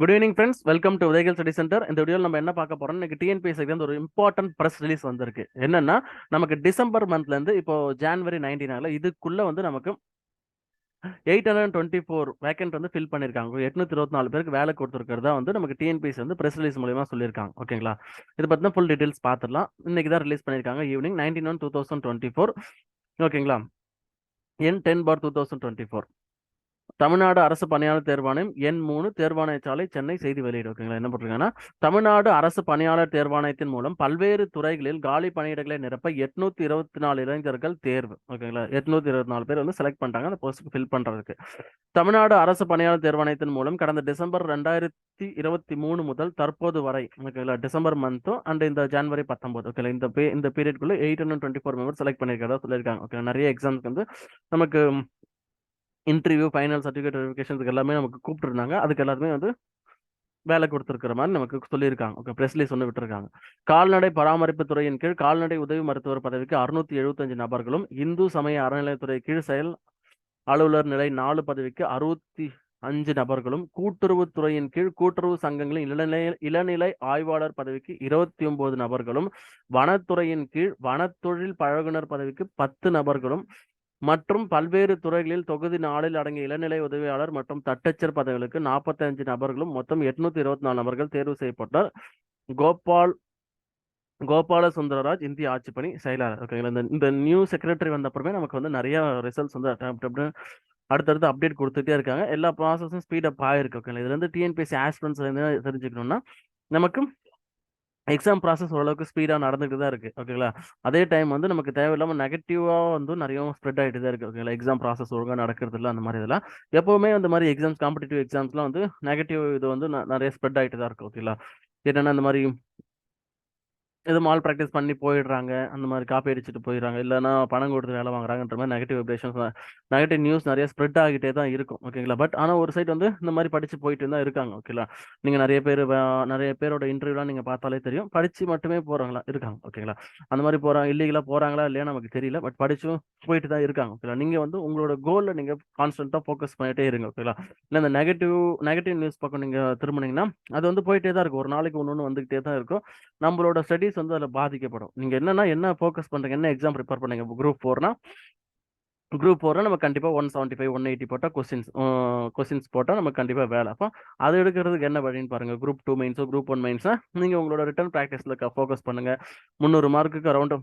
Good evening friends welcome to Udhayakal study centre இந்த வீடியோவில் நம்ம என்ன பார்க்க போறோம் இன்னைக்கு டிஎன்பிஎஸ்சி வந்து ஒரு இம்பார்ட்டன்ட் ப்ரெஸ் ரிலீஸ் வந்திருக்கு. என்னன்னா நமக்கு டிசம்பர் மந்த்ல இருந்து இப்போ ஜான்வரி நைன்டீனால இதுக்குள்ள வந்து நமக்கு eight hundred twenty four vacant வந்து ஃபில் பண்ணியிருக்காங்க எட்நூத்தி இருபத்தி நாலு பேருக்கு வேலை கொடுத்துருக்கிறதா வந்து நமக்கு டிஎன்பிஎஸ் வந்து ப்ரெஸ் ரிலீஸ் மூலியமா சொல்லியிருக்காங்க. ஓகேங்களா இது பற்றின ஃபுல் டீடைல்ஸ் பார்த்துடலாம். இன்னைக்கு தான் ரிலீஸ் பண்ணியிருக்காங்க. Evening nineteen one two thousand twenty four ஓகேங்களா என் ten four two thousand twenty four Tamil Nadu அரசு பணியாளர் தேர்வாணையம் எண் மூணு தேர்வாணைய சாலை சென்னை செய்தி வெளியீடு ஓகேங்களா என்ன போட்டிருக்காங்கன்னா தமிழ்நாடு அரசு பணியாளர் தேர்வாணையத்தின் மூலம் பல்வேறு துறைகளில் காலி பணியிடங்களை நிரப்ப எட்நூத்தி இருபத்தி நாலு இளைஞர்கள் தேர்வு ஓகேங்களா எட்நூத்தி இருபத்தி நாலு பேர் வந்து செலக்ட் பண்ணிட்டாங்க அந்த போஸ்ட் ஃபில் பண்றதுக்கு. தமிழ்நாடு அரசு பணியாளர் தேர்வாணையத்தின் மூலம் கடந்த டிசம்பர் ரெண்டாயிரத்தி இருபத்தி மூணு முதல் தற்போது வரை ஓகேங்களா டிசம்பர் மந்த்தும் அண்ட் இந்த ஜனவரி பத்தொன்பது ஓகேங்களா இந்த பே இந்த பீரியட்குள்ள eight hundred twenty four member select பண்ணியிருக்கிறதா சொல்லியிருக்காங்க ஓகே நிறைய எக்ஸாம்ஸ்க்கு வந்து நமக்கு இன்டர்வியூ ஃபைனல் சர்டிஃபிகேட் வெரிஃபிகேஷனுக்கு எல்லாமே நமக்கு கூப்பிட்டுருந்தாங்க. அதுக்கு எல்லாத்துமே வந்து வேலை கொடுத்துருக்கிற மாதிரி நமக்கு சொல்லியிருக்காங்க. ஓகே ப்ரெஸ்லி சொன்னு விட்டுருக்காங்க. கால்நடை பராமரிப்பு துறையின் கீழ் கால்நடை உதவி மருத்துவர் பதவிக்கு அறுநூத்தி எழுபத்தஞ்சு நபர்களும் இந்து சமய அறநிலையத்துறை கீழ் செயல் அலுவலர் நிலை நாலு பதவிக்கு அறுபத்தி அஞ்சு நபர்களும் கூட்டுறவுத்துறையின் கீழ் கூட்டுறவு சங்கங்களின் இளநிலை இளநிலை ஆய்வாளர் பதவிக்கு இருபத்தி ஒன்பது நபர்களும் வனத்துறையின் கீழ் வனத்தொழில் பழகுனர் பதவிக்கு பத்து நபர்களும் மற்றும் பல்வேறு துறைகளில் தொகுதி நாளில் அடங்கிய இளநிலை உதவியாளர் மற்றும் தட்டச்சர் பதவிகளுக்கு நாற்பத்தஞ்சு நபர்களும் மொத்தம் எட்நூத்தி இருபத்தி நாலு நபர்கள் தேர்வு செய்யப்பட்டார் கோபால் கோபால சுந்தரராஜ் இந்திய ஆட்சிப்பணி செயலாளர். ஓகேங்களா இந்த இந்த நியூ செக்ரட்டரி வந்த அப்புறமே நமக்கு வந்து நிறைய ரிசல்ட்ஸ் வந்து அடுத்தடுத்து அப்டேட் கொடுத்துட்டே இருக்காங்க. எல்லா ப்ராசஸும் ஸ்பீட் அப் ஆயிருக்கு. ஓகேங்களா இதுல இருந்து டிஎன்பிஎஸ்சி ஆஸ்பிரன்ஸ் தெரிஞ்சுக்கணும்னா நமக்கு எக்ஸாம் ப்ராசஸ் ஓரளவுக்கு ஸ்பீடாக நடந்துகிட்டு தான் இருக்குது ஓகேங்களா? அதே டைம் வந்து நமக்கு தேவையில்லாமல் நெகட்டிவாக வந்து நிறைய ஸ்ப்ரெட் ஆகிட்டு தான் இருக்குது ஓகேங்களா? எக்ஸாம் ப்ராசஸ் ஒழுங்காக நடக்கிறது இல்லை அந்த மாதிரி இதெல்லாம். எப்போவுமே அந்த மாதிரி எக்ஸாம்ஸ் காம்படிட்டிவ் எக்ஸாம்ஸ்லாம் வந்து நெகட்டிவ் இது வந்து நிறைய ஸ்ப்ரெட் ஆகிட்டு தான் இருக்குது ஓகேங்களா? என்னென்னா அந்த மாதிரி இது மால் ப்ராக்டிஸ் பண்ணி போயிடுறாங்க. அந்த மாதிரி காப்பி அடிச்சுட்டு போயிடுறாங்க. இல்லைனா பணம் கொடுத்து வேலை வாங்குறாங்கன்ற மாதிரி நெகட்டிவ் வைப்ரேஷன்ஸ் நெகட்டிவ் நியூஸ் நிறைய ஸ்ப்ரெட் ஆகிட்டே தான் இருக்கும். ஓகேங்களா பட் ஆனால் ஒரு சைட் வந்து இந்த மாதிரி படித்து போயிட்டு தான் இருக்காங்க. ஓகேங்களா நீங்கள் நிறைய பேர் நிறைய பேரோட இன்டர்வியூலாம் நீங்கள் பார்த்தாலே தெரியும். படித்து மட்டுமே போகிறாங்களா இருக்காங்க. ஓகேங்களா அந்த மாதிரி போகிறாங்க இல்லீகலாக போகிறாங்களா இல்லையா நமக்கு தெரியல. பட் படிச்சும் போயிட்டு தான் இருக்காங்க. ஓகேங்களா நீங்கள் வந்து உங்களோட கோலில் நீங்கள் கான்ஸ்டன்ட்டாக ஃபோக்கஸ் பண்ணிகிட்டே இருங்க. ஓகேங்களா இல்லை இந்த நெகட்டிவ் நெகட்டிவ் நியூஸ் பக்கம் நீங்கள் திரும்பினீங்கன்னா அது வந்து போயிட்டே தான் இருக்கும். ஒரு நாளைக்கு ஒன்று ஒன்று வந்துகிட்டே தான் இருக்கும். நம்மளோட ஸ்டடீஸ் ஸ்டடீஸ் வந்து அதில் பாதிக்கப்படும். நீங்கள் என்னன்னா என்ன ஃபோக்கஸ் பண்ணுறீங்க என்ன எக்ஸாம் ப்ரிப்பேர் பண்ணுங்க? குரூப் ஃபோர்னா குரூப் ஃபோர்னா நம்ம கண்டிப்பாக one seventy five one eighty போட்டால் கொஸ்டின்ஸ் கொஸ்டின்ஸ் போட்டால் நமக்கு கண்டிப்பாக வேலை. அப்போ அது எடுக்கிறதுக்கு என்ன வழின்னு பாருங்கள் குரூப் டூ மெயின்ஸோ குரூப் ஒன் மெயின்ஸா நீங்கள் உங்களோட ரிட்டர்ன் ப்ராக்டிஸில் ஃபோக்கஸ் பண்ணுங்கள் முந்நூறு மார்க்குக்கு அரௌண்ட்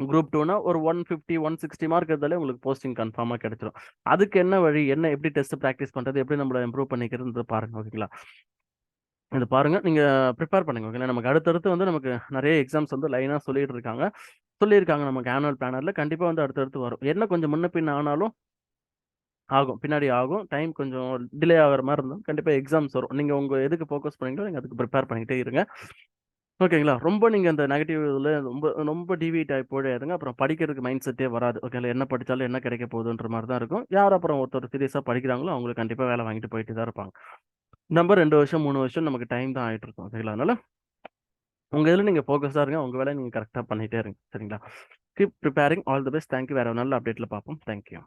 குரூப் டூனா ஒரு one fifty one sixty mark இருந்தாலே உங்களுக்கு போஸ்டிங் கன்ஃபார்மாக கிடைச்சிடும் அதுக்கு என்ன வழி என்ன எப்படி டெஸ்ட் ப்ராக்டிஸ் பண்ணுறது எப்படி நம்மளை இம்ப்ரூவ் பண்ணிக்கிறது பாருங்க ஓகேங்களா இது பாருங்க. நீங்க ப்ரிப்பேர் பண்ணுங்க ஓகே நமக்கு அடுத்தடுத்து வந்து நமக்கு நிறைய எக்ஸாம்ஸ் வந்து லைனாக சொல்லிட்டு இருக்காங்க. சொல்லியிருக்காங்க நமக்கு ஆனுவல் பிளானர்ல கண்டிப்பாக வந்து அடுத்தடுத்து வரும். என்ன கொஞ்சம் முன்ன பின்ன ஆனாலும் ஆகும். பின்னாடி ஆகும். டைம் கொஞ்சம் டிலே ஆகிற மாதிரி இருந்தால் கண்டிப்பாக எக்ஸாம்ஸ் வரும். நீங்கள் உங்கள் எதுக்கு ஃபோக்கஸ் பண்ணீங்களோ நீங்கள் அதுக்கு ப்ரிப்பேர் பண்ணிகிட்டே இருங்க. ஓகேங்களா ரொம்ப நீங்கள் அந்த நெகட்டிவ் இதில் ரொம்ப ரொம்ப டிவிட் ஆகி போயிடாதுங்க. அப்புறம் படிக்கிறதுக்கு மைண்ட் செட்டே வராது. ஓகேங்களா என்ன படித்தாலும் என்ன கிடைக்க போகுதுன்ற மாதிரி தான் இருக்கும். யார் அப்புறம் ஒருத்தர் சீரியஸாக படிக்கிறாங்களோ அவங்களுக்கு கண்டிப்பாக வேலை வாங்கிட்டு போயிட்டு தான் இருப்பாங்க. நம்பர் ரெண்டு வருஷம் மூணு வருஷம் நமக்கு டைம் தான் ஆகிட்டு இருக்கும். சரிங்களா? அதனால உங்கள் இதில் நீங்கள் ஃபோக்கஸாக இருங்க. உங்கள் வேலையை நீங்கள் கரெக்டாக பண்ணிகிட்டே இருங்க. சரிங்களா? Keep preparing all the best thank you வேறு நல்ல அப்டேட்டில் பார்ப்போம். தேங்க்யூ